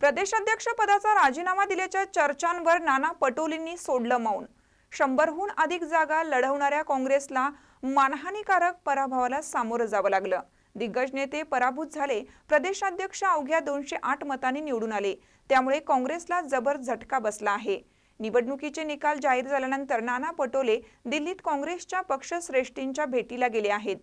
प्रदेशाध्यक्ष पदाचा राजीनामा दिल्याच्या चर्चांवर नाना पटोलींनी सोडलं मौन. शंभरहून अधिक जागा लढवणाऱ्या काँग्रेसला मानहानीकारक पराभवाला सामोरं जावं लागलं. दिग्गज नेते पराभूत झाले प्रदेशाध्यक्ष अवघ्या दोनशे आठ मतांनी निवडून आले. त्यामुळे काँग्रेसला जबर झटका बसला आहे. निवडणुकीचे निकाल जाहीर झाल्यानंतर नाना पटोले दिल्लीत काँग्रेसच्या पक्षश्रेष्ठींच्या भेटीला गेले आहेत.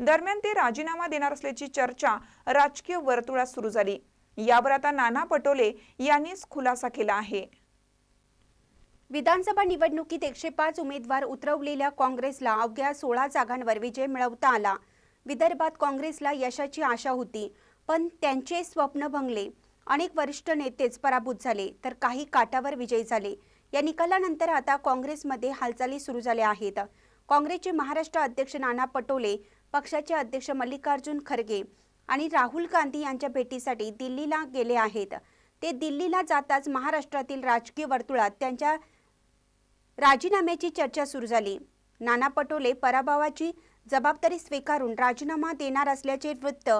दरम्यान ते राजीनामा देणार असल्याची चर्चा राजकीय वर्तुळात सुरू झाली. यावर आता नाना पटोले यांनीच खुलासा केला आहे. विधानसभा निवडणुकीत एकशे पाच उमेदवार उतरवलेल्या काँग्रेसला अवघ्या सोळा जागांवर विजय मिळवता आला. विदर्भात काँग्रेसला यशाची आशा होती पण त्यांचे स्वप्न भंगले. अनेक वरिष्ठ नेतेच पराभूत झाले तर काही काटावर विजयी झाले. या निकालानंतर आता काँग्रेसमध्ये हालचाली सुरू झाल्या आहेत. काँग्रेसचे महाराष्ट्र अध्यक्ष नाना पटोले पक्षाचे अध्यक्ष मल्लिकार्जुन खरगे आणि राहुल गांधी यांच्या भेटीसाठी दिल्लीला गेले आहेत. ते दिल्लीला जाताच महाराष्ट्रातील राजकीय वर्तुळात त्यांच्या राजीनाम्याची चर्चा सुरू झाली. नाना पटोले पराभवाची जबाबदारी स्वीकारून राजीनामा देणार असल्याचे वृत्त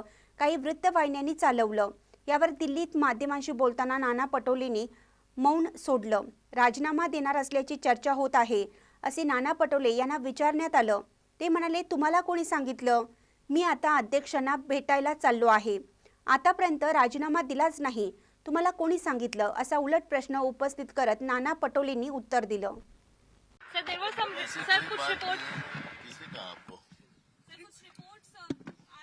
काही वृत्तवाहिन्यांनी चालवलं. यावर दिल्लीत माध्यमांशी बोलताना नाना पटोलेंनी मौन सोडलं. राजीनामा देणार असल्याची चर्चा होत आहे असे नाना पटोले यांना विचारण्यात आलं. ते म्हणाले तुम्हाला कोणी सांगितलं? मी आता अध्यक्षांना भेटायला चाललो आहे. आतापर्यंत राजीनामा दिलाच नाही. तुम्हाला कोणी सांगितलं? असा उलट प्रश्न उपस्थित करत नाना पटोलेंनी उत्तर दिलं. Sir there was some sir कुछ रिपोर्ट किसने कहा आपको? सर कुछ रिपोर्ट्स आ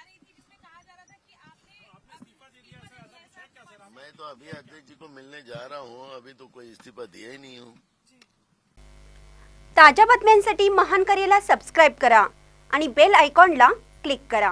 रही थी जिसमें कहा जा रहा था कि आपने इस्तीफा दे दिया ऐसा मैं तो अभी अध्यक्ष जी को मिलने जा रहा हूँ अभी तो कोई इस्तीफा दिया ही नहीं हूँ। ताज्या बातम्यांसाठी महान करेला सबस्क्राईब करा आणि बेल आयकॉनला क्लिक करा.